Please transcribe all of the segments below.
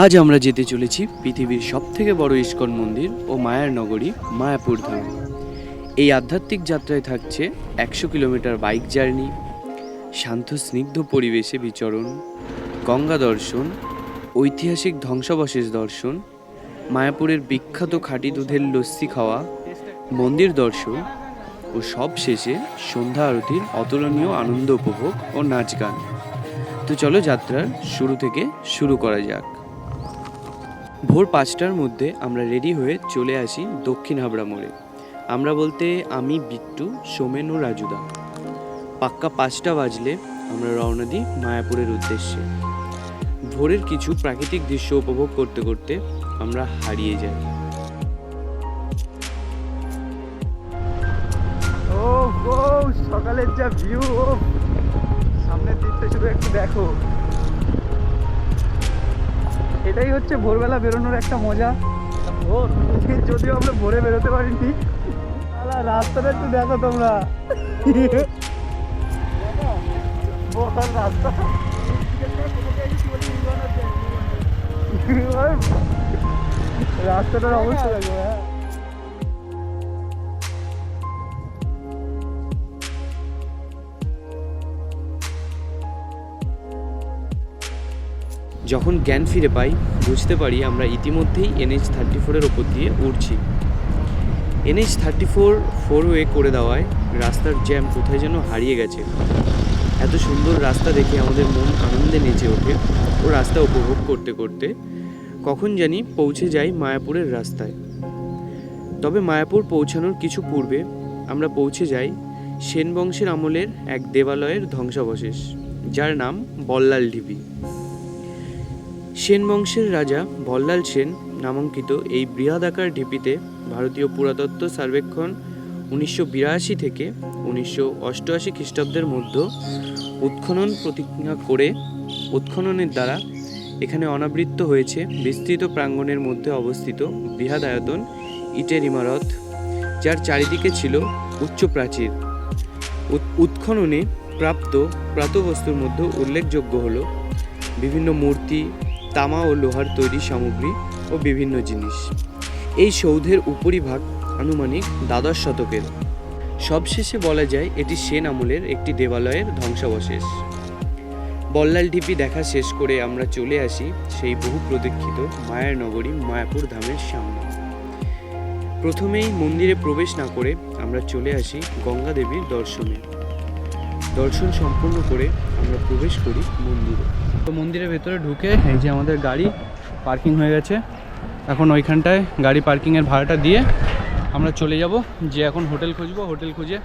আজ আমরা যেতে চলেছি পৃথিবীর সবথেকে বড় ইস্কন মন্দির ও মায়ার নগরী মায়াপুর ধামে। এই আধ্যাত্মিক যাত্রায় থাকছে একশো কিলোমিটার বাইক জার্নি, শান্ত স্নিগ্ধ পরিবেশে বিচরণ, গঙ্গা দর্শন, ঐতিহাসিক ধ্বংসাবশেষ দর্শন, মায়াপুরের বিখ্যাত খাঁটি দুধের লস্যি খাওয়া, মন্দির দর্শন ও সব শেষে সন্ধ্যা আরতির অতুলনীয় আনন্দ উপভোগ ও নাচ গান। তো চলো যাত্রার শুরু থেকে শুরু করা যাক। ভোর পাঁচটার মধ্যে আমরা রেডি হয়ে চলে আসি দক্ষিণ হাবড়া মোড়ে। আমরা বলতে আমি, বিট্টু, সোমেন ও রাজুদা। পাক্কা পাঁচটা বাজলে আমরা রওনা দিই মায়াপুরের উদ্দেশ্যে। ভোরের কিছু প্রাকৃতিক দৃশ্য উপভোগ করতে করতে আমরা হারিয়ে যাই। সকালের যা ভিউ সামনের দিকটা শুধু একটু দেখো। এটাই হচ্ছে ভোরবেলা বেরোনোর একটা মজা। ভোর যদিও আমরা ভোরে বেরোতে পারিনি। রাস্তাটা একটু দেখো তোমরা। রাস্তা। রাস্তাটার অবস্থা দেখো হ্যাঁ। যখন জ্ঞান ফিরে পাই, বুঝতে পারি আমরা ইতিমধ্যেই এনএইচ থার্টি ফোরের ওপর দিয়ে উঠছি NH thirty four four way করে দেওয়ায় রাস্তার জ্যাম কোথায় যেন হারিয়ে গেছে। এত সুন্দর রাস্তা দেখে আমাদের মন আনন্দে নেচে ওঠে ও রাস্তা উপভোগ করতে করতে। কখন জানি পৌঁছে যাই মায়াপুরের রাস্তায়। তবে মায়াপুর পৌঁছানোর কিছু পূর্বে আমরা পৌঁছে যাই সেন বংশের আমলের এক দেবালয়ের ধ্বংসাবশেষ, যার নাম বল্লাল ঢিবি। সেন বংশের রাজা বল্লাল সেন নামাঙ্কিত এই বৃহদাকার ঢিপিতে ভারতীয় পুরাতত্ত্ব সার্বেক্ষণ উনিশশো বিরাশি থেকে উনিশশো অষ্টআশি খ্রিস্টাব্দের মধ্যে উৎখনন প্রতিজ্ঞা করে উৎখননের দ্বারা এখানে অনাবৃত্ত হয়েছে বিস্তৃত প্রাঙ্গণের মধ্যে অবস্থিত বৃহদায়তন ইটের ইমারত, যার চারিদিকে ছিল উচ্চ প্রাচীর। উৎ- উৎখননে প্রাপ্ত প্রাতবস্তুর মধ্যে উল্লেখযোগ্য হলো বিভিন্ন মূর্তি তামা ও লোহার তৈরি সামগ্রী ও বিভিন্ন জিনিস। এই সৌধের উপরিভাগ আনুমানিক দ্বাদশ শতকের। সবশেষে বলা যায় এটি সেন আমলের একটি দেবালয়ের ধ্বংসাবশেষ। বল্লাল ঢিপি দেখা শেষ করে আমরা চলে আসি সেই বহু প্রতীক্ষিত মায়ার নগরী মায়াপুর ধামের সামনে। প্রথমেই মন্দিরে প্রবেশ না করে আমরা চলে আসি গঙ্গা দেবীর দর্শনে। দর্শন সম্পন্ন করে আমরা প্রবেশ করি মন্দিরে। তো মন্দিরের ভেতরে ঢুকে এই যে আমাদের গাড়ি পার্কিং হয়ে গেছে। এখন ওইখানটায় গাড়ি পার্কিংয়ের ভাড়াটা দিয়ে আমরা চলে যাব। যে এখন হোটেল খুঁজবো, হোটেল খুঁজে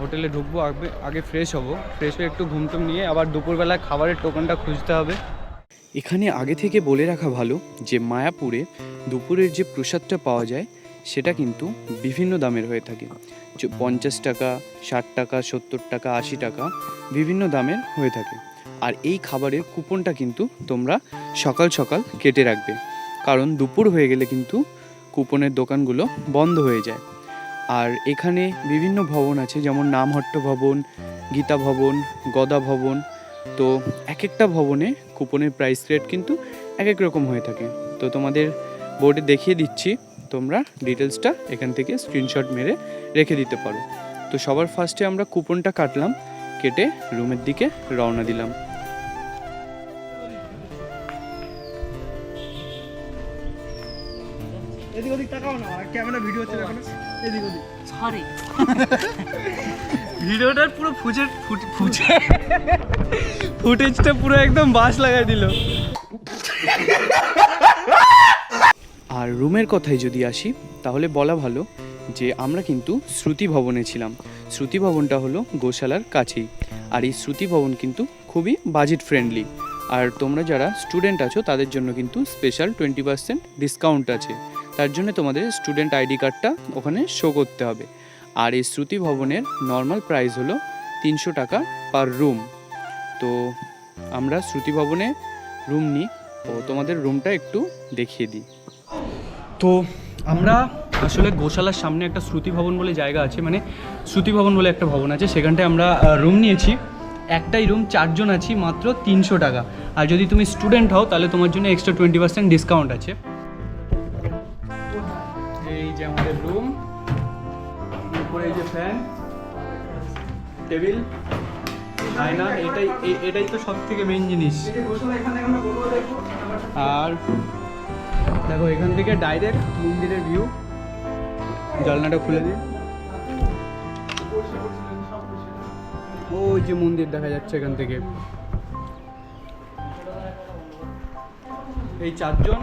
হোটেলে ঢুকবো, আগে আগে ফ্রেশ হব। ফ্রেশ হয়ে একটু ঘুমটুম নিয়ে আবার দুপুরবেলায় খাবারের টোকনটা খুঁজতে হবে। এখানে আগে থেকে বলে রাখা ভালো যে মায়াপুরে দুপুরের যে প্রসাদটা পাওয়া যায়, সেটা কিন্তু বিভিন্ন দামের হয়ে থাকে। পঞ্চাশ টাকা, ষাট টাকা, সত্তর টাকা, আশি টাকা বিভিন্ন দামের হয়ে থাকে। আর এই খাবারের কুপনটা কিন্তু তোমরা সকাল সকাল কেটে রাখবে। কারণ দুপুর হয়ে গেলে কিন্তু কুপনের দোকানগুলো বন্ধ হয়ে যায়। আর এখানে বিভিন্ন ভবন আছে, যেমন নামহট্ট ভবন, গীতা ভবন, গদা ভবন। তো এক একটা ভবনে কুপনের প্রাইস রেট কিন্তু এক এক রকম হয়ে থাকে। তো তোমাদের বোর্ডে দেখিয়ে দিচ্ছি, তোমরা ডিটেলসটা এখান থেকে স্ক্রিনশট মেরে রেখে দিতে পারো। তো সবার ফার্স্টে আমরা কুপনটা কাটলাম। কেটে রুমের দিকে রওনা দিলাম। এদিক ওদিক তাকাও না ক্যামেরা ভিডিও হচ্ছে এখন। এদিক ওদিক। সরি ভিডিওটার পুরো ফুচে ফুচে ফুটেজটা পুরো একদম বাস লাগাই দিল। আর রুমের কথায় যদি আসি তাহলে বলা ভালো যে আমরা কিন্তু শ্রুতি ভবনে ছিলাম। শ্রুতি ভবনটা হলো গোশালার কাছেই। আর এই শ্রুতি ভবন কিন্তু খুবই বাজেট ফ্রেন্ডলি আর তোমরা যারা স্টুডেন্ট আছো, তাদের জন্য কিন্তু স্পেশাল টোয়েন্টি পার্সেন্ট ডিসকাউন্ট আছে। তার জন্য তোমাদের স্টুডেন্ট আইডি কার্ডটা ওখানে শো করতে হবে। আর এই শ্রুতি ভবনের নর্মাল প্রাইস হলো তিনশো টাকা পার রুম তো আমরা শ্রুতি ভবনে রুম নিই। ও তোমাদের রুমটা একটু দেখিয়ে দিই। তো আমরা আসলে গোশালার সামনে একটা শ্রুতি ভবন বলে জায়গা আছে মানে শ্রুতি ভবন বলে একটা ভবন আছে। সেখানটায় আমরা রুম নিয়েছি। একটাই রুম চারজন আছি, মাত্র তিনশো টাকা। আর যদি তুমি স্টুডেন্ট হও, তাহলে তোমার জন্য এক্সট্রা টোয়েন্টি পার্সেন্ট ডিসকাউন্ট আছে। এই যে আমাদের রুম উপরে এই যে ফ্যান টেবিল আয়না, এটাই এটাই তো সব থেকে মেইন জিনিস। আর দেখো, এখান থেকে ডাইরেক্ট মন্দিরের ভিউ জানলাটা খুলে দিই। ওই যে মন্দির দেখা যাচ্ছে এখান থেকে। এই চারজন,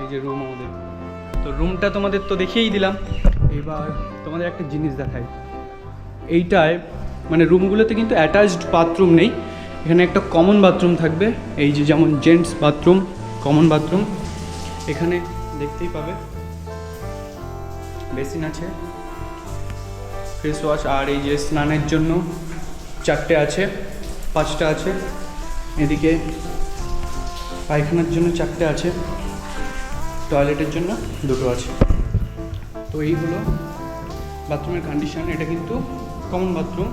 এই যে রুম আমাদের। তো রুমটা তোমাদের তো দেখিয়েই দিলাম। এবার তোমাদের একটা জিনিস দেখাই। এইটায় মানে রুমগুলোতে কিন্তু অ্যাটাচড বাথরুম নেই। এখানে একটা কমন বাথরুম থাকবে। এই যে যেমন জেন্টস বাথরুম কমন বাথরুম এখানে দেখতেই পাবে। বেসিন আছে। ফেস ওয়াশ আর এই যে স্নানের জন্য চারটে আছে, পাঁচটা আছে। এদিকে পায়খানার জন্য চারটে আছে, টয়লেটের জন্য দুটো আছে। তো এই হলো বাথরুমের কন্ডিশন এটা কিন্তু কমন বাথরুম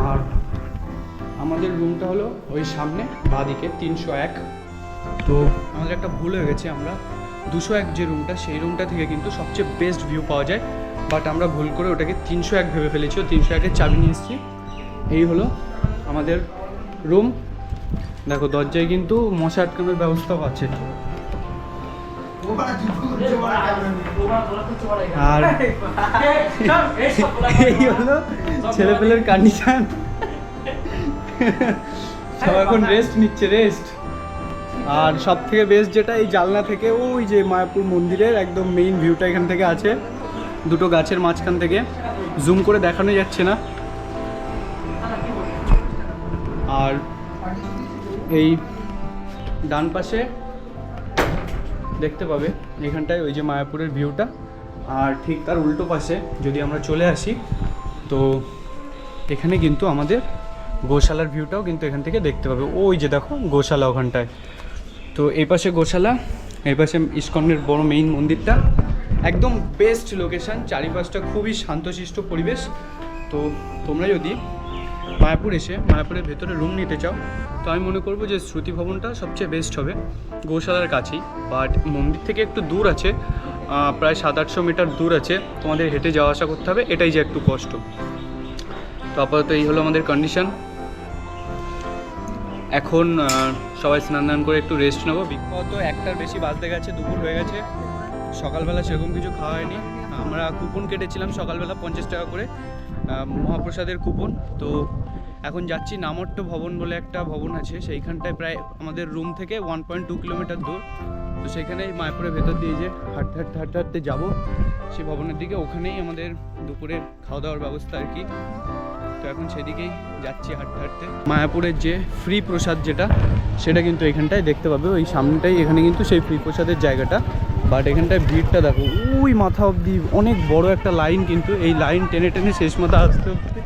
আর আমাদের রুমটা হলো ওই সামনে বাঁদিকে তিনশো এক। তো আমাদের একটা ভুল হয়ে গেছে আমরা। দুশো এক যে রুমটা সেই রুমটা থেকে কিন্তু সবচেয়ে বেস্ট ভিউ পাওয়া যায়। বাট আমরা ভুল করে ওটাকে তিনশো এক ভেবে ফেলেছি। ও তিনশো একের চাবি নিয়ে এসেছি। এই হলো আমাদের রুম দেখো, দরজায় কিন্তু মশা আটকানোর ব্যবস্থাও আছে। আর এই হলো ছেলেপেলের কন্ডিশন সব এখন রেস্ট নিচ্ছে রেস্ট আর সব থেকে বেস্ট যেটা এই জালনা থেকে, ওই যে মায়াপুর মন্দিরের একদম মেইন ভিউটা এখান থেকে আছে, দুটো গাছের মাঝখান থেকে। জুম করে দেখানো যাচ্ছে না। আর এই ডান পাশে দেখতে পাবে, এখানটায় ওই যে মায়াপুরের ভিউটা আর ঠিক তার উল্টো পাশে যদি আমরা চলে আসি, তো এখানে কিন্তু আমাদের গোশালার ভিউটাও কিন্তু এখান থেকে দেখতে পাবে। ওই যে দেখো গোশালা ওখানটায়। তো এই পাশে গোশালা, এই পাশে ইস্কনের বড় মেইন মন্দিরটা। একদম বেস্ট লোকেশন চারিপাশটা খুবই শান্তশিষ্ট পরিবেশ। তো তোমরা যদি মায়াপুর এসে মায়াপুরের ভেতরে রুম নিতে চাও, তো আমি মনে করব যে শ্রুতি ভবনটা সবচেয়ে বেস্ট হবে। গোশালার কাছেই বাট মন্দির থেকে একটু দূর আছে প্রায় সাত আটশো মিটার দূর আছে। তোমাদের হেঁটে যাওয়া আসা করতে হবে, এটাই যে একটু কষ্ট। তো আপাতত এই হলো আমাদের কন্ডিশন এখন সবাই স্নান দান করে একটু রেস্ট নেব। বিগত একটার বেশি বাজতে গেছে, দুপুর হয়ে গেছে। সকালবেলা সেরকম কিছু খাওয়া হয়নি। আমরা কুপন কেটেছিলাম সকালবেলা পঞ্চাশ টাকা করে মহাপ্রসাদের কুপন তো এখন যাচ্ছি নামট্ট ভবন বলে একটা ভবন আছে। সেইখানটায় প্রায় আমাদের রুম থেকে ওয়ান পয়েন্ট টু কিলোমিটার দূর। তো সেখানে মায়াপুরের ভেতর দিয়ে যে হাঁটতে হাঁটতে হাঁটতে হাঁটতে যাব, সেই ভবনের দিকে। ওখানেই আমাদের দুপুরের খাওয়া দাওয়ার ব্যবস্থা আর কি। তো এখন সেদিকেই যাচ্ছি হাঁটতে হাঁটতে। মায়াপুরের যে ফ্রি প্রসাদ যেটা, সেটা কিন্তু এখানটায় দেখতে পাবে। ওই সামনেটাই এখানে কিন্তু সেই ফ্রি প্রসাদের জায়গাটা। বাট এখানটায় ভিড়টা দেখো ওই মাথা অবধি অনেক বড় একটা লাইন কিন্তু এই লাইন টেনে টেনে শেষ মাথা আসতে আসতে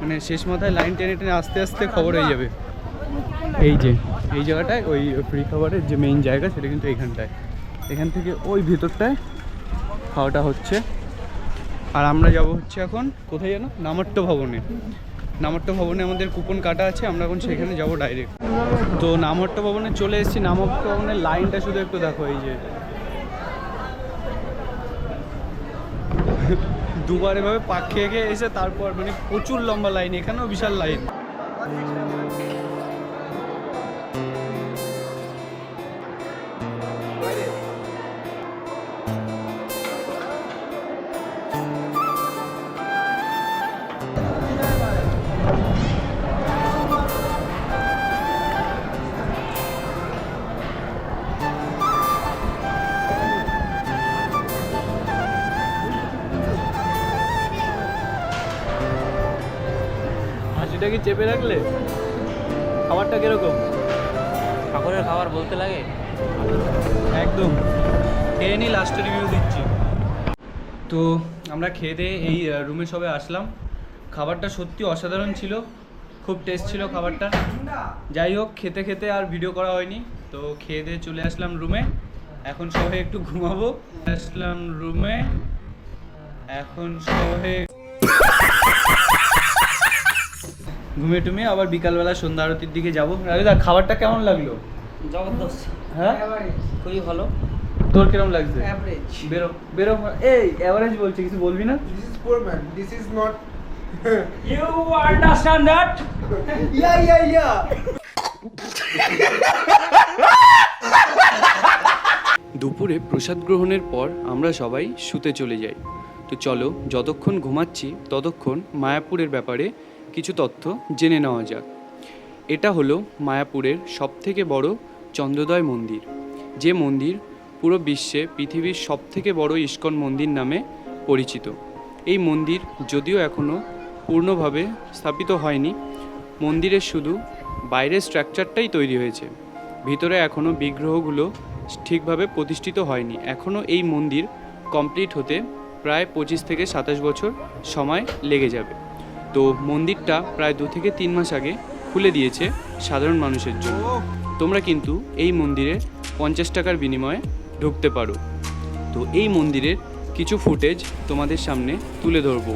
মানে শেষ মাথায় লাইন টেনে টেনে আস্তে আস্তে খবর হয়ে যাবে। এই যে, এই জায়গাটায় ওই ফ্রি খাবারের যে মেইন জায়গা, সেটা কিন্তু এইখানটায় এখান থেকে ওই ভিতরটায় খাওয়াটা হচ্ছে। আর আমরা যাব হচ্ছে এখন, কোথায় যেন? নামাট্য ভবনে। নামট্ট ভবনে আমাদের কুপন কাটা আছে, আমরা এখন সেখানে যাব ডাইরেক্ট তো নামট্ট ভবনে চলে এসেছি নামট্ট ভবনের লাইনটা শুধু একটু দেখো, এই যে। দুবার এভাবে পাক খেয়ে খেয়ে এসে তারপর মানে প্রচুর লম্বা লাইন এখানেও বিশাল লাইন হাসিটা কি চেপে রাখলে? খাবারটা কীরকম? ঠাকুরের খাবার বলতে লাগে? একদম। খেয়ে নি লাস্টে রিভিউ দিচ্ছি। তো আমরা খেয়ে দিয়ে এই রুমে সবে আসলাম। খাবারটা সত্যি অসাধারণ ছিল। খুব টেস্ট ছিল খাবারটা। যাই হোক খেতে খেতে আর ভিডিও করা হয়নি। তো খেয়ে দিয়ে চলে আসলাম রুমে এখন সবাই একটু ঘুমাবো। আসলাম রুমে এখন সবাই ঘুমিয়ে টুমিয়ে আবার বিকালবেলা সন্ধ্যা আরতির দিকে যাব। রাজুদা খাবারটা কেমন লাগল? জবরদস্ত। হ্যাঁ? খুবই ভালো। তোর কিরম লাগছে. বেরো বেরো এই অ্যাভারেজ বলছি কিছু বলবি না? This is poor man. This is not. You understand that yeah, yeah, yeah. দুপুরে প্রসাদ গ্রহণের পর আমরা সবাই শুতে চলে যাই। তো চলো যতক্ষণ ঘুমাচ্ছি ততক্ষণ মায়াপুরের ব্যাপারে কিছু তথ্য জেনে নেওয়া যাক। এটা হলো মায়াপুরের সবথেকে বড় চন্দ্রোদয় মন্দির, যে মন্দির পুরো বিশ্বে পৃথিবীর সবথেকে বড় ইস্কন মন্দির নামে পরিচিত। এই মন্দির যদিও এখনও পূর্ণভাবে স্থাপিত হয়নি, মন্দিরের শুধু বাইরের স্ট্রাকচারটাই তৈরি হয়েছে। ভিতরে এখনও বিগ্রহগুলো ঠিকভাবে প্রতিষ্ঠিত হয়নি। এখনও এই মন্দির কমপ্লিট হতে প্রায় পঁচিশ থেকে সাতাশ বছর সময় লেগে যাবে। তো মন্দিরটা প্রায় দু থেকে তিন মাস আগে খুলে দিয়েছে সাধারণ মানুষের জন্য। তোমরা কিন্তু এই মন্দিরে পঞ্চাশ টাকার বিনিময়ে ঢুকতে পারো। তো এই মন্দিরের কিছু ফুটেজ তোমাদের সামনে তুলে ধরবো।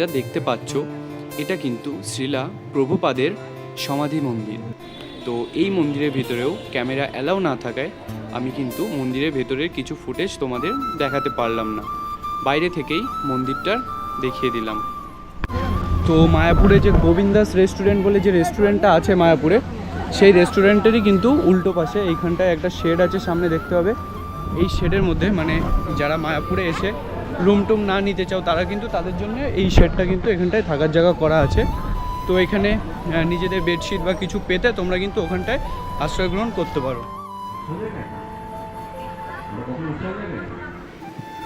যে মন্দিরটা দেখতে পাচ্ছ, এটা কিন্তু শ্রীলা প্রভুপাদের সমাধি মন্দির। তো এই মন্দিরের ভিতরেও ক্যামেরা অ্যালাউ না থাকায় আমি কিন্তু মন্দিরের ভেতরের কিছু ফুটেজ তোমাদের দেখাতে পারলাম না। বাইরে থেকেই মন্দিরটার দেখিয়ে দিলাম। তো মায়াপুরে যে গোবিন্দাস রেস্টুরেন্ট বলে যে রেস্টুরেন্টটা আছে মায়াপুরে, সেই রেস্টুরেন্টেরই কিন্তু উল্টো পাশে এইখানটায় একটা শেড আছে, সামনে দেখতে হবে। এই শেডের মধ্যে মানে যারা মায়াপুরে এসে রুম টুম না নিতে চাও, তারা কিন্তু তাদের জন্য এই শেডটা কিন্তু এখানটায় থাকার জায়গা করা আছে। তো এখানে নিজেদের বেডশিট বা কিছু পেতে তোমরা কিন্তু ওখানটায় আশ্রয় গ্রহণ করতে পারো।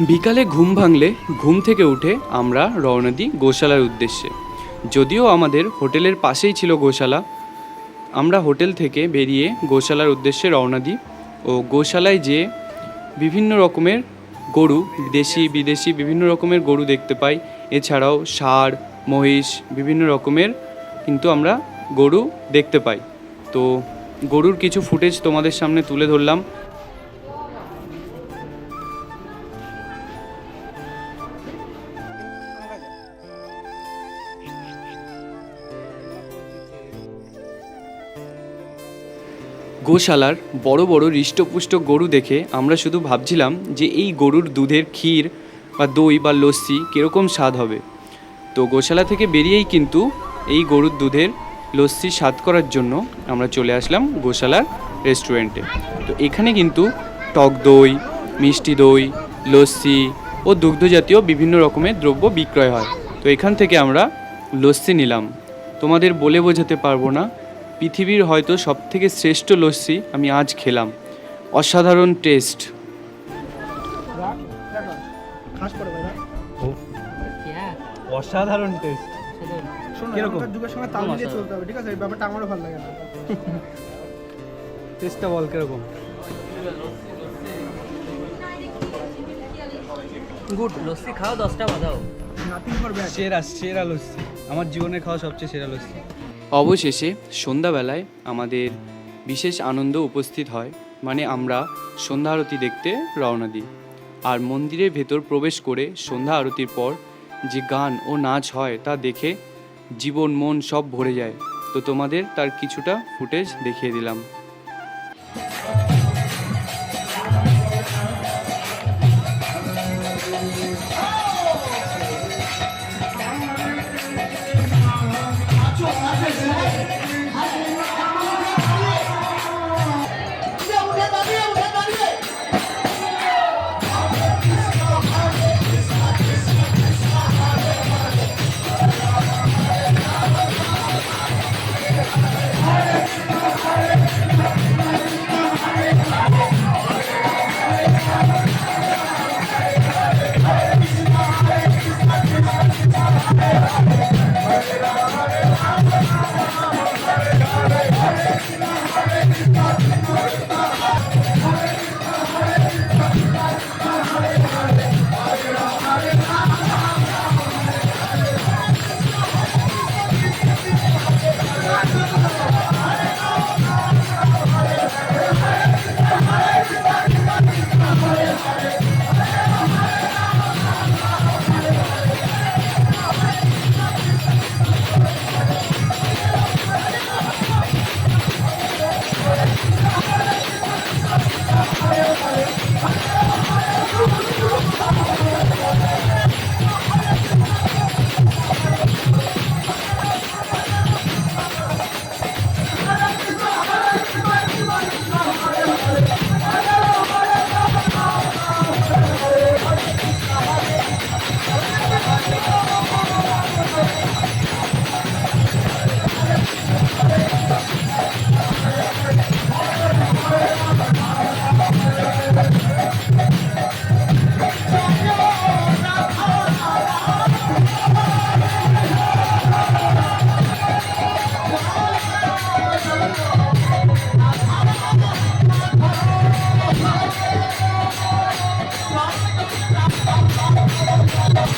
বিকালে ঘুম ভাঙলে ঘুম থেকে উঠে আমরা রওনা দিই গোশালার উদ্দেশ্যে। যদিও আমাদের হোটেলের পাশেই ছিল গোশালা, আমরা হোটেল থেকে বেরিয়ে গোশালার উদ্দেশ্যে রওনা দিই ও গোশালায় যে বিভিন্ন রকমের গরু, দেশি, বিদেশি বিভিন্ন রকমের গরু দেখতে পাই। এছাড়াও ষাঁড়, মহিষ, বিভিন্ন রকমের কিন্তু আমরা গরু দেখতে পাই। তো গরুর কিছু ফুটেজ তোমাদের সামনে তুলে ধরলাম। গোশালার বড় বড় হৃষ্টপুষ্ট গরু দেখে আমরা শুধু ভাবছিলাম যে এই গরুর দুধের ক্ষীর বা দই বা লস্যি কীরকম স্বাদ হবে। তো গোশালা থেকে বেরিয়েই কিন্তু এই গরুর দুধের লস্যি স্বাদ করার জন্য আমরা চলে আসলাম গোশালার রেস্টুরেন্টে। তো এখানে কিন্তু টক দই, মিষ্টি দই, লস্যি ও দুগ্ধজাতীয় বিভিন্ন রকমের দ্রব্য বিক্রয় হয়। তো এখান থেকে আমরা লস্যি নিলাম। তোমাদের বলে বোঝাতে পারব না পৃথিবীর হয়তো সবথেকে শ্রেষ্ঠ লস্যি আমি আজ খেলাম। অসাধারণ টেস্ট। খাস পড়ে ভাই না? অসাধারণ টেস্ট। শোনো কীরকম? এখনকার যুগের সঙ্গে তাল মিলিয়ে চলতে হবে ঠিক আছে এই ব্যাপারটা আমারও ভালো লাগে না টেস্টটা বল কীরকম? গুড লস্যি খাও দশটা বাজাও। নাথিং ফর ব্যাড সেরা সেরা লস্যি। আমার জীবনে খাওয়া সবচেয়ে সেরা লস্যি। অবশেষে সন্ধ্যাবেলায় আমাদের বিশেষ আনন্দ উপস্থিত হয় মানে আমরা সন্ধ্যা আরতি দেখতে রওনা দিই। আর মন্দিরের ভেতর প্রবেশ করে সন্ধ্যা আরতির পর যে গান ও নাচ হয় তা দেখে জীবন মন সব ভরে যায়। তো তোমাদের তার কিছুটা ফুটেজ দেখিয়ে দিলাম।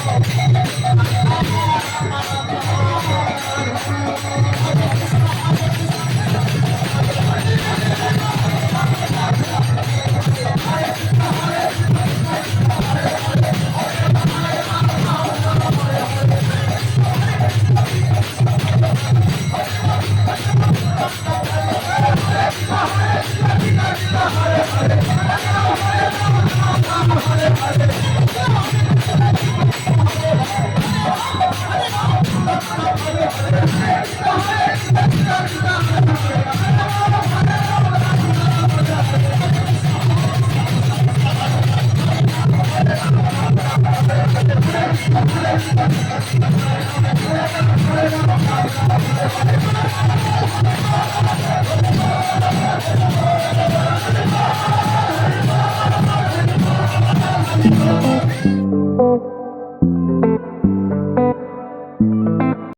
Okay.